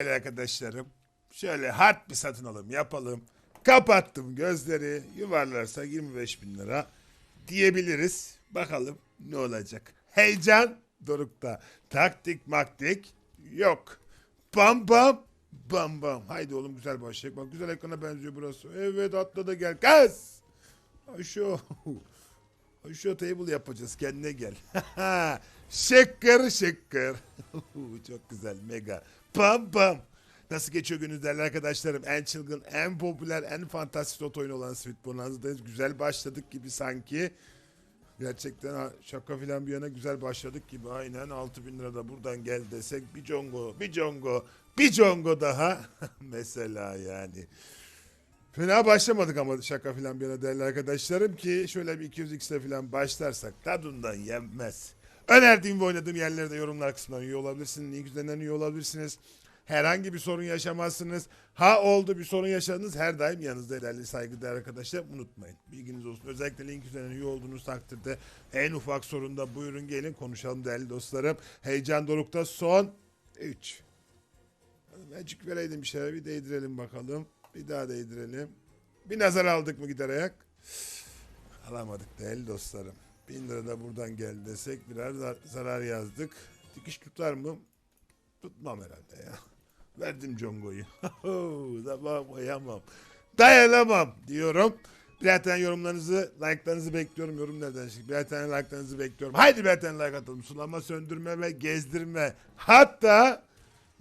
Değerli arkadaşlarım şöyle hard bir satın alım yapalım. Kapattım gözleri yuvarlarsa 25 bin lira diyebiliriz. Bakalım ne olacak. Heyecan dorukta. Taktik maktik yok. Bam bam bam bam. Haydi oğlum güzel başlayalım. Bak güzel ekrana benziyor burası. Evet atla da gel. Kız. Şu şu table yapacağız. Kendine gel. şıkkır şıkkır. Çok güzel. Mega. Pam pam. Nasıl geçiyor gününüz değerli arkadaşlarım? En çılgın, en popüler, en fantastik lot oyunu olan Sweet Bonanza'dayız. Güzel başladık gibi sanki. Gerçekten şaka filan bir yana güzel başladık gibi. Aynen 6000 lira da buradan gel desek bir congo, bir congo, bir congo daha. Mesela yani. Fena başlamadık ama şaka filan bir yana değerli arkadaşlarım ki şöyle bir 200x'le filan başlarsak tadından yenmez. Önerdiğim ve oynadığım yerlerde yorumlar kısmından üye olabilirsiniz. Link üzerinden üye olabilirsiniz. Herhangi bir sorun yaşamazsınız. Ha oldu bir sorun yaşadınız her daim yanınızda değerli saygıdeğer arkadaşlar unutmayın. Bilginiz olsun. Özellikle link üzerinden üye olduğunuz takdirde en ufak sorunda buyurun gelin konuşalım değerli dostlarım. Heyecan dorukta son 3. Magic vereydim bir şeyler bir değdirelim bakalım. Bir daha değdirelim. Bir nazar aldık mı gider ayak? Alamadık değerli dostlarım. Bin lira da buradan gel desek birer zar- zarar yazdık. Dikiş tutar mı? Tutmam herhalde ya. Verdim congoyu. Koyamam. Dayanamam diyorum. Birer tane yorumlarınızı, like'larınızı bekliyorum. Yorum nereden çıktı? Birer tane like'larınızı bekliyorum. Haydi birer tane like atalım. Sulama, söndürme ve gezdirme. Hatta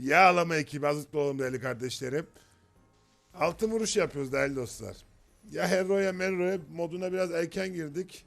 yağlama ekibi hazırlıklı olalım değerli kardeşlerim. Altın vuruş yapıyoruz değerli dostlar. Ya Herro'ya Merro'ya moduna biraz erken girdik.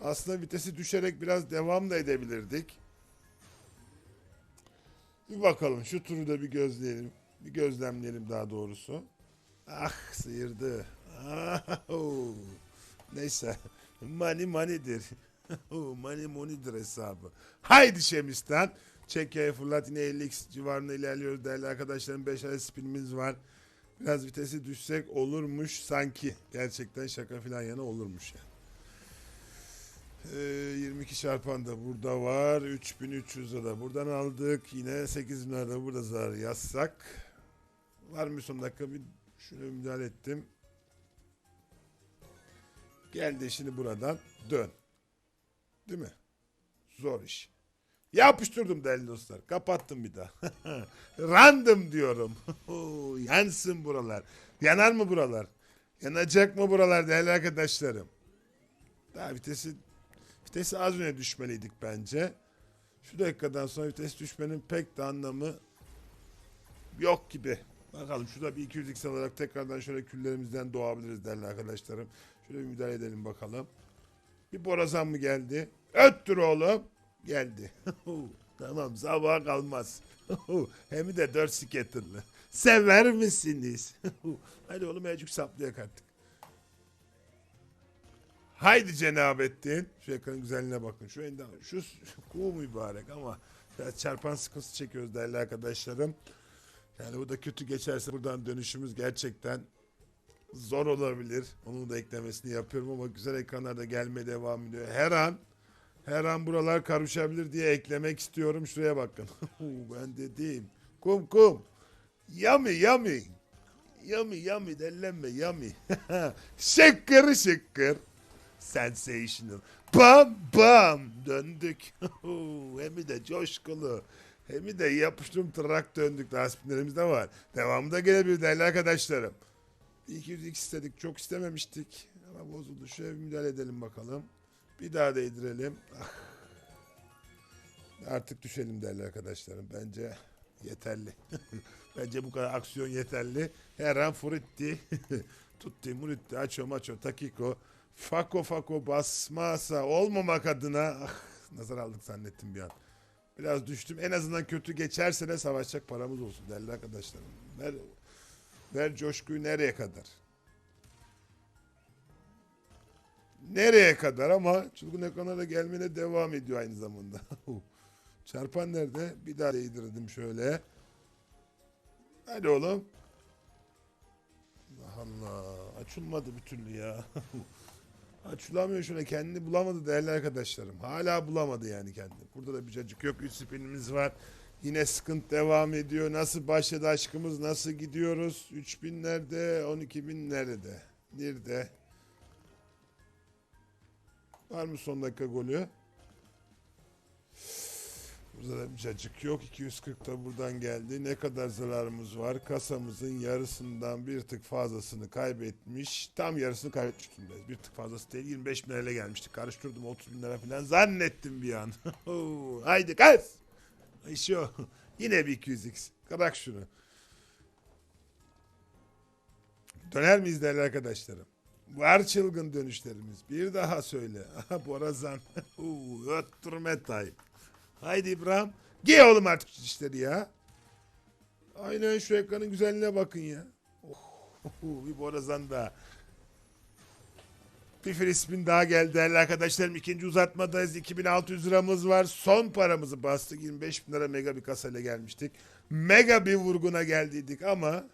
Aslında vitesi düşerek biraz devam da edebilirdik. Bir bakalım şu turu da bir gözleyelim. Bir gözlemleyelim daha doğrusu. Ah sıyırdı. Ah, oh. Neyse. Money money'dir. Oh, money money'dir hesabı. Haydi Şemistan. Çekya'ya fırlat yine 50x civarında ilerliyoruz değerli arkadaşlarım. 5 adet spinimiz var. Biraz vitesi düşsek olurmuş sanki. Gerçekten şaka filan yana olurmuş yani. Ee, 22 çarpan da burada var. 3300 lira da buradan aldık. Yine 8 lira da burada zarar yazsak. Var mı son dakika bir şunu müdahale ettim. Geldi şimdi buradan dön. Değil mi? Zor iş. Yapıştırdım değerli dostlar. Kapattım bir daha. Random diyorum. Yansın buralar. Yanar mı buralar? Yanacak mı buralar değerli arkadaşlarım? Daha vitesi vitesi az öne düşmeliydik bence. Şu dakikadan sonra vites düşmenin pek de anlamı yok gibi. Bakalım şurada bir 200x alarak tekrardan şöyle küllerimizden doğabiliriz değerli arkadaşlarım. Şöyle bir müdahale edelim bakalım. Bir borazan mı geldi? Öttür oğlum. Geldi. tamam sabaha kalmaz. Hem de dört sketterlı. Sever misiniz? Hadi oğlum azıcık saplayak artık. Haydi Cenabettin. Şu ekranın güzelliğine bakın. Şu enden, şu kuğu mübarek ama biraz çarpan sıkıntısı çekiyoruz değerli arkadaşlarım. Yani bu da kötü geçerse buradan dönüşümüz gerçekten zor olabilir. Onun da eklemesini yapıyorum ama güzel ekranlarda gelmeye devam ediyor. Her an her an buralar karışabilir diye eklemek istiyorum. Şuraya bakın. ben dediğim. Kum kum. Yummy yummy. Yummy yummy dellenme yummy. şıkkır şıkkır. Sensational. Bam bam. Döndük. Hem de coşkulu. Hem de yapıştırım tırnak döndük. Daha spinlerimiz de var. Devamı da gelebilir değerli arkadaşlarım. 200x istedik. Çok istememiştik. Ama bozuldu. Şöyle bir müdahale edelim bakalım. Bir daha değdirelim. Artık düşelim değerli arkadaşlarım. Bence yeterli. Bence bu kadar aksiyon yeterli. Her an Furitti. Tutti, Muritti, Aço, Maço, Takiko. Fako Fako basmasa olmamak adına ah, nazar aldık zannettim bir an. Biraz düştüm. En azından kötü geçerse ne savaşacak paramız olsun değerli arkadaşlarım. Ver, ver coşkuyu nereye kadar? Nereye kadar ama çılgın ekrana da gelmene devam ediyor aynı zamanda. Çarpan nerede? Bir daha değdirdim şöyle. Hadi oğlum. Allah Allah. Açılmadı bir türlü ya. Açılamıyor şuna kendini bulamadı değerli arkadaşlarım. Hala bulamadı yani kendini. Burada da bir cacık yok. 3 spinimiz var. Yine sıkıntı devam ediyor. Nasıl başladı aşkımız? Nasıl gidiyoruz? 3000'lerde, 12000'lerde. Nerede? Var mı son dakika golü? Burada da bir cacık yok. 240 da buradan geldi. Ne kadar zararımız var? Kasamızın yarısından bir tık fazlasını kaybetmiş. Tam yarısını kaybetmiş durumdayız. Bir tık fazlası değil. 25 bin lirayla gelmiştik. Karıştırdım 30 bin lira falan. Zannettim bir an. Haydi kız. İşte o. Yine bir 200x. Bırak şunu. Döner miyiz değerli arkadaşlarım? Var çılgın dönüşlerimiz. Bir daha söyle. Borazan. Öttürme Tayyip. Haydi İbrahim. Giy oğlum artık şu ya. Aynen şu ekranın güzelliğine bakın ya. Oh, bir Borazan daha. Bir frispin daha geldi değerli arkadaşlarım. İkinci uzatmadayız. 2600 liramız var. Son paramızı bastık. 25 bin lira mega bir kasayla gelmiştik. Mega bir vurguna geldiydik ama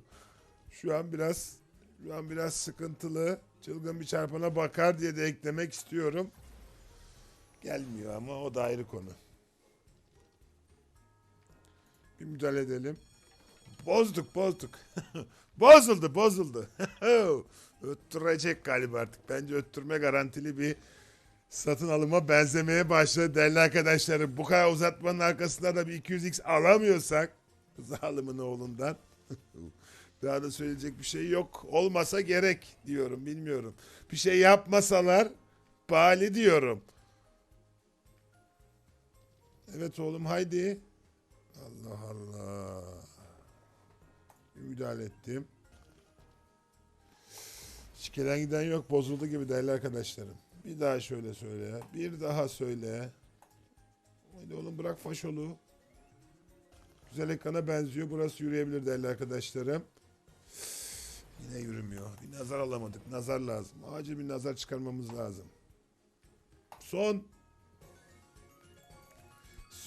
şu an biraz şu an biraz sıkıntılı. Çılgın bir çarpana bakar diye de eklemek istiyorum. Gelmiyor ama o da ayrı konu. Bir müdahale edelim. Bozduk bozduk. bozuldu bozuldu. Öttürecek galiba artık. Bence öttürme garantili bir satın alıma benzemeye başladı değerli arkadaşlarım. Bu kadar uzatmanın arkasında da bir 200x alamıyorsak zalimin oğlundan daha da söyleyecek bir şey yok. Olmasa gerek diyorum bilmiyorum. Bir şey yapmasalar bali diyorum. Evet oğlum haydi. Allah Allah. Bir müdahale ettim. Şikelen giden yok bozuldu gibi değerli arkadaşlarım. Bir daha şöyle söyle. Bir daha söyle. Haydi oğlum bırak faşolu. Güzel ekrana benziyor. Burası yürüyebilir değerli arkadaşlarım. Yine yürümüyor. Bir nazar alamadık. Nazar lazım. Acil bir nazar çıkarmamız lazım. Son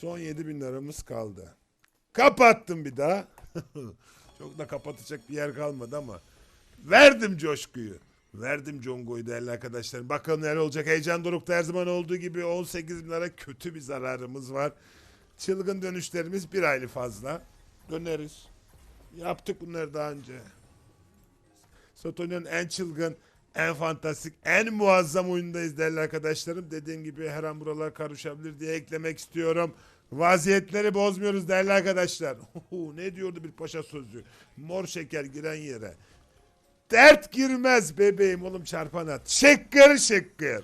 Son 7 bin liramız kaldı. Kapattım bir daha. Çok da kapatacak bir yer kalmadı ama. Verdim coşkuyu. Verdim Congo'yu değerli arkadaşlar. Bakalım neler olacak. Heyecan dorukta her zaman olduğu gibi 18 bin lira kötü bir zararımız var. Çılgın dönüşlerimiz bir aylı fazla. Döneriz. Yaptık bunları daha önce. Sato'nun en çılgın, en fantastik, en muazzam oyundayız değerli arkadaşlarım. Dediğim gibi her an buralar karışabilir diye eklemek istiyorum. Vaziyetleri bozmuyoruz değerli arkadaşlar. ne diyordu bir paşa sözü? Mor şeker giren yere. Dert girmez bebeğim oğlum çarpan at. Şeker şeker.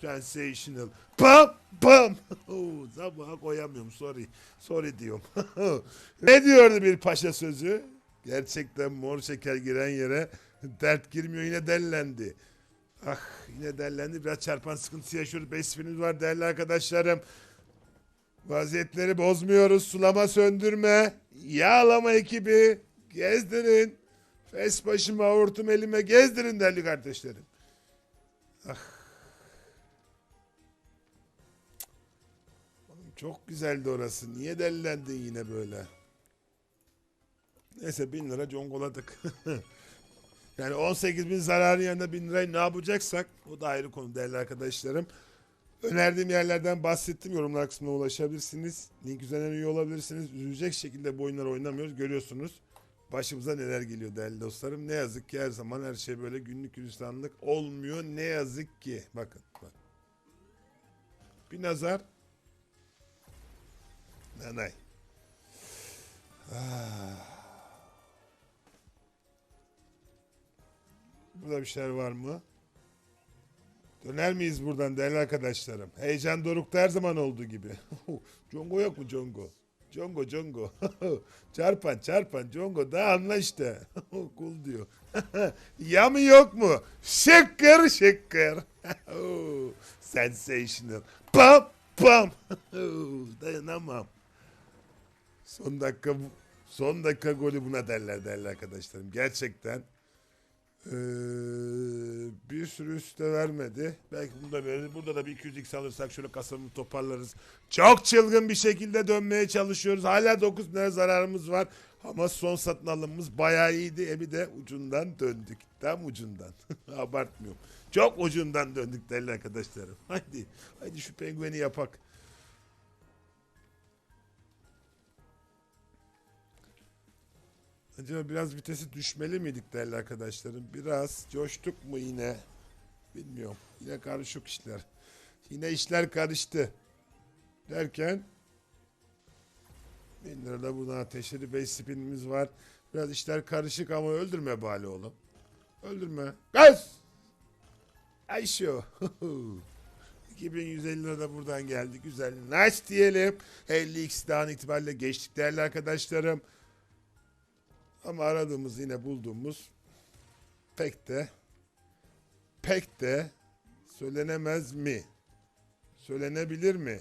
Sensational. Pam pam. Sabaha koyamıyorum sorry. Sorry diyorum. ne diyordu bir paşa sözü? Gerçekten mor şeker giren yere dert girmiyor yine dellendi. Ah yine dellendi. Biraz çarpan sıkıntısı yaşıyoruz. Beş spinimiz var değerli arkadaşlarım. Vaziyetleri bozmuyoruz. Sulama söndürme. Yağlama ekibi. Gezdirin. Fes başıma hortum elime gezdirin değerli kardeşlerim. Ah. Oğlum Çok güzeldi orası. Niye dellendin yine böyle? Neyse bin lira congoladık. yani 18 bin zararın yanında bin lirayı ne yapacaksak o da ayrı konu değerli arkadaşlarım. Önerdiğim yerlerden bahsettim. Yorumlar kısmına ulaşabilirsiniz. Link üzerinden üye olabilirsiniz. Üzülecek şekilde bu oyunları oynamıyoruz. Görüyorsunuz. Başımıza neler geliyor değerli dostlarım. Ne yazık ki her zaman her şey böyle günlük gülistanlık olmuyor. Ne yazık ki. Bakın bak. Bir nazar. Nanay. Ah. Burada bir şeyler var mı? Döner miyiz buradan değerli arkadaşlarım? Heyecan dorukta her zaman olduğu gibi. Congo yok mu Congo? Congo Congo. çarpan çarpan Congo da anla işte. Kul diyor. ya mı yok mu? Şıkkır şıkkır. Sensational. Pam pam. Dayanamam. Son dakika son dakika golü buna derler değerli arkadaşlarım. Gerçekten ee, bir sürü üste vermedi. Belki bunu da verir. Burada da bir 200x alırsak şöyle kasamızı toparlarız. Çok çılgın bir şekilde dönmeye çalışıyoruz. Hala 9 lira zararımız var. Ama son satın alımımız bayağı iyiydi. E de ucundan döndük. Tam ucundan. Abartmıyorum. Çok ucundan döndük değerli arkadaşlarım. Haydi. Haydi şu pengueni yapak. Acaba biraz vitesi düşmeli miydik değerli arkadaşlarım? Biraz coştuk mu yine? Bilmiyorum. Yine karışık işler. Yine işler karıştı. Derken 1000 lira da buradan ateşleri 5 spinimiz var. Biraz işler karışık ama öldürme bari oğlum. Öldürme. Gaz! Ayşo. 2150 lira da buradan geldi. Güzel. Nice diyelim. 50x'den itibariyle geçtik değerli arkadaşlarım. Ama aradığımız yine bulduğumuz pek de pek de söylenemez mi? Söylenebilir mi?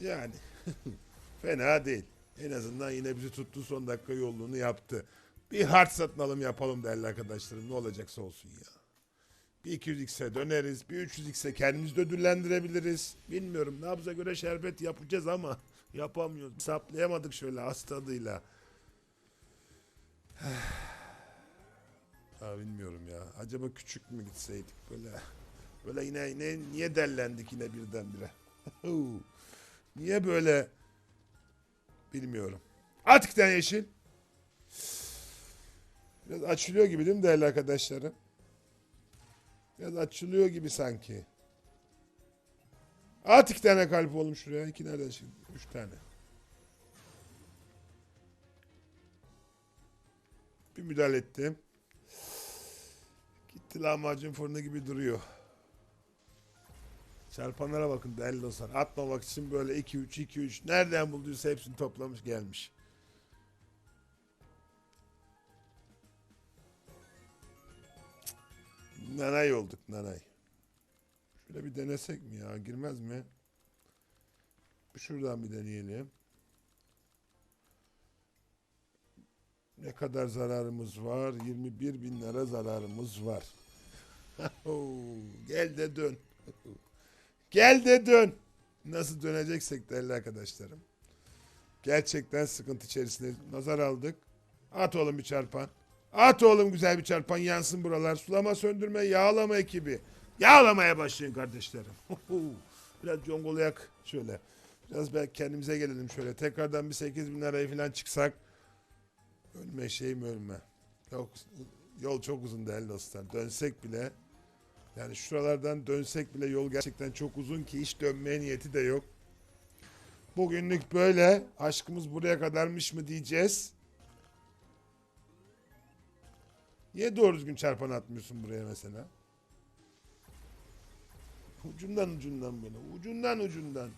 Yani fena değil. En azından yine bizi tuttu son dakika yolluğunu yaptı. Bir hard satın alım yapalım değerli arkadaşlarım. Ne olacaksa olsun ya. Bir 200x'e döneriz. Bir 300x'e kendimizi ödüllendirebiliriz. Bilmiyorum. Nabza göre şerbet yapacağız ama Yapamıyoruz. Saplayamadık şöyle az tadıyla. Ha, bilmiyorum ya. Acaba küçük mü gitseydik böyle. Böyle yine, yine niye dellendik yine birdenbire. niye böyle bilmiyorum. At iki yeşil. Biraz açılıyor gibi değil mi değerli arkadaşlarım? Biraz açılıyor gibi sanki. At iki tane kalp oğlum şuraya. İki nereden şimdi? 3 tane. Bir müdahale ettim. Gitti lahmacun fırını gibi duruyor. Çarpanlara bakın değerli dostlar. Atmamak için böyle 2-3, 2-3 nereden bulduysa hepsini toplamış gelmiş. Nanay olduk nanay. Şöyle bir denesek mi ya? Girmez mi? Şuradan bir deneyelim. Ne kadar zararımız var? 21 bin lira zararımız var. Gel de dön. Gel de dön. Nasıl döneceksek değerli arkadaşlarım. Gerçekten sıkıntı içerisinde nazar aldık. At oğlum bir çarpan. At oğlum güzel bir çarpan yansın buralar. Sulama söndürme yağlama ekibi. Yağlamaya başlayın kardeşlerim. Biraz congolayak şöyle. Biraz ben kendimize gelelim şöyle. Tekrardan bir 8 bin liraya falan çıksak. Ölme şeyim ölme. Yok, yol çok uzun değerli dostlar. Dönsek bile yani şuralardan dönsek bile yol gerçekten çok uzun ki hiç dönmeye niyeti de yok. Bugünlük böyle. Aşkımız buraya kadarmış mı diyeceğiz. Niye doğru düzgün çarpan atmıyorsun buraya mesela? Ucundan ucundan böyle. Ucundan ucundan.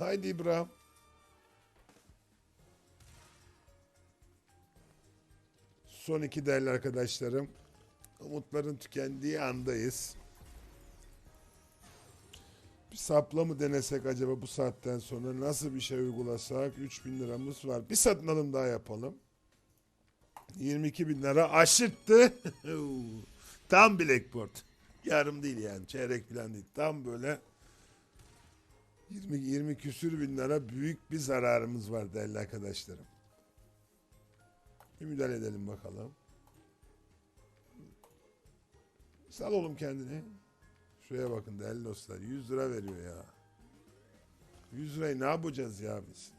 Haydi İbrahim. Son iki değerli arkadaşlarım. Umutların tükendiği andayız. Bir sapla mı denesek acaba bu saatten sonra nasıl bir şey uygulasak 3000 liramız var. Bir satın alım daha yapalım. 22 bin lira aşırttı. Tam Blackboard. Yarım değil yani çeyrek falan değil. Tam böyle 20, 20 küsür bin lira büyük bir zararımız var değerli arkadaşlarım. Bir müdahale edelim bakalım. Sal oğlum kendini. Şuraya bakın değerli dostlar. 100 lira veriyor ya. 100 lirayı ne yapacağız ya biz?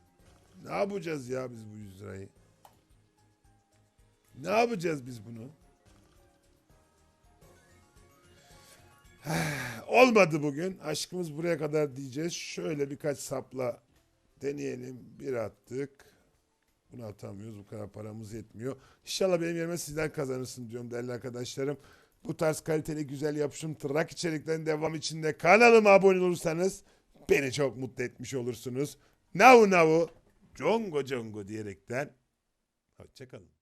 Ne yapacağız ya biz bu 100 lirayı? Ne yapacağız biz bunu? Olmadı bugün. Aşkımız buraya kadar diyeceğiz. Şöyle birkaç sapla deneyelim. Bir attık. Bunu atamıyoruz. Bu kadar paramız yetmiyor. İnşallah benim yerime sizden kazanırsın diyorum değerli arkadaşlarım. Bu tarz kaliteli güzel yapışım tırnak içeriklerin devam içinde kanalıma abone olursanız beni çok mutlu etmiş olursunuz. Navu navu, congo congo diyerekten hoşçakalın.